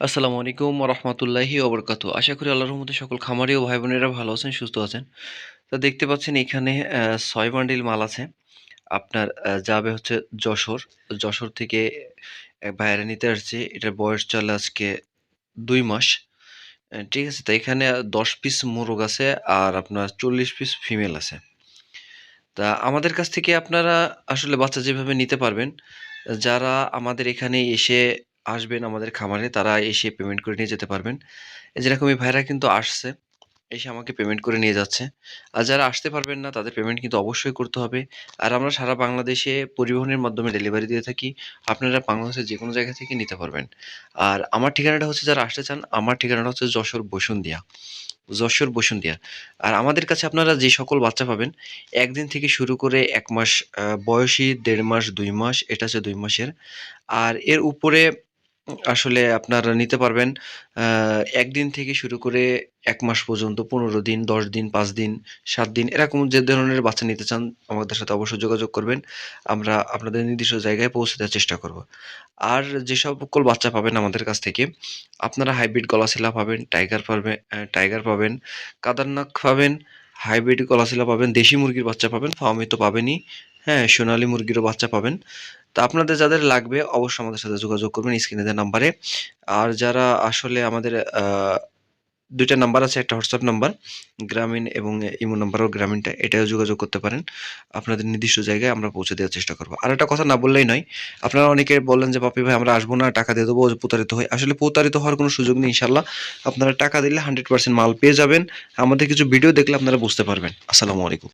আসসালামু আলাইকুম রহমতুল্লাহি ওবরকাতু আশা করি আল্লাহর রহমতে সকল খামারি ও ভাই বোনেরা ভালো আছেন, সুস্থ আছেন। তো দেখতে পাচ্ছেন এখানে ছয় বান্ডিল মাল আছে। আপনার যাবে হচ্ছে যশোর। যশোর থেকে ভাইয়েরা নিতে আসছে। এটার বয়স চলে আজকে দুই মাস। ঠিক আছে, তো এখানে দশ পিস মোরগ আছে আর আপনার চল্লিশ পিস ফিমেল আছে। তা আমাদের কাছ থেকে আপনারা আসলে বাচ্চা যেভাবে নিতে পারবেন, যারা আমাদের এখানে এসে আসবেন আমাদের খামারে, তারা এসে পেমেন্ট করে নিয়ে যেতে পারবেন। যেরকম এই ভাইরা কিন্তু আসছে, এসে আমাকে পেমেন্ট করে নিয়ে যাচ্ছে। আর যারা আসতে পারবেন না, তাদের পেমেন্ট কিন্তু অবশ্যই করতে হবে। আর আমরা সারা বাংলাদেশে পরিবহনের মাধ্যমে ডেলিভারি দিয়ে থাকি, আপনারা বাংলাদেশের যে কোনো জায়গা থেকে নিতে পারবেন। আর আমার ঠিকানাটা হচ্ছে যারা আসতে চান, আমার ঠিকানাটা হচ্ছে যশোর বসুন্দিয়া যশোর বসুন্ধিয়া। আর আমাদের কাছে আপনারা যে সকল বাচ্চা পাবেন, একদিন থেকে শুরু করে এক মাস বয়সী দেড় মাস, দুই মাস, এটা হচ্ছে দুই মাসের। আর এর উপরে আসলে আপনারা নিতে পারবেন একদিন থেকে শুরু করে এক মাস পর্যন্ত পনেরো দিন, দশ দিন, পাঁচ দিন, সাত দিন, এরকম যে ধরনের বাচ্চা নিতে চান আমাদের সাথে অবশ্যই যোগাযোগ করবেন। আমরা আপনাদের নির্দিষ্ট জায়গায় পৌঁছে দেওয়ার চেষ্টা করব। আর যে সকল বাচ্চা পাবেন আমাদের কাছ থেকে, আপনারা হাইব্রিড গলাশিলা পাবেন, টাইগার পাবেন টাইগার পাবেন কাদারনাক পাবেন, হাইব্রিড গলাশিলা পাবেন, দেশি মুরগির বাচ্চা পাবেন ফার্মে তো পাবেনই। হ্যাঁ সোনালী মুরগিরও বাচ্চা পাবেন। তা আপনাদের যাদের লাগবে অবশ্যই আমাদের সাথে যোগাযোগ করবেন স্ক্রিনে দেওয়া নাম্বারে। আর যারা আসলে আমাদের দুইটা নাম্বার আছে, একটা হোয়াটসঅ্যাপ নাম্বার, গ্রামীণ এবং ইমো নাম্বারও গ্রামীণটা, এটাও যোগাযোগ করতে পারেন। আপনাদের নির্দিষ্ট জায়গায় আমরা পৌঁছে দেওয়ার চেষ্টা করব। আর একটা কথা না বললেই নয়, আপনারা অনেকে বললেন যে পাপি ভাই, আমরা আসব না, টাকা দিয়ে দেবো, প্রতারিত হয় আসলে প্রতারিত হওয়ার কোনো সুযোগ নেই ইনশাল্লাহ আপনারা টাকা দিলে হান্ড্রেড পার্সেন্ট মাল পেয়ে যাবেন। আমাদের কিছু ভিডিও দেখলে আপনারা বুঝতে পারবেন। আসসালামু আলাইকুম।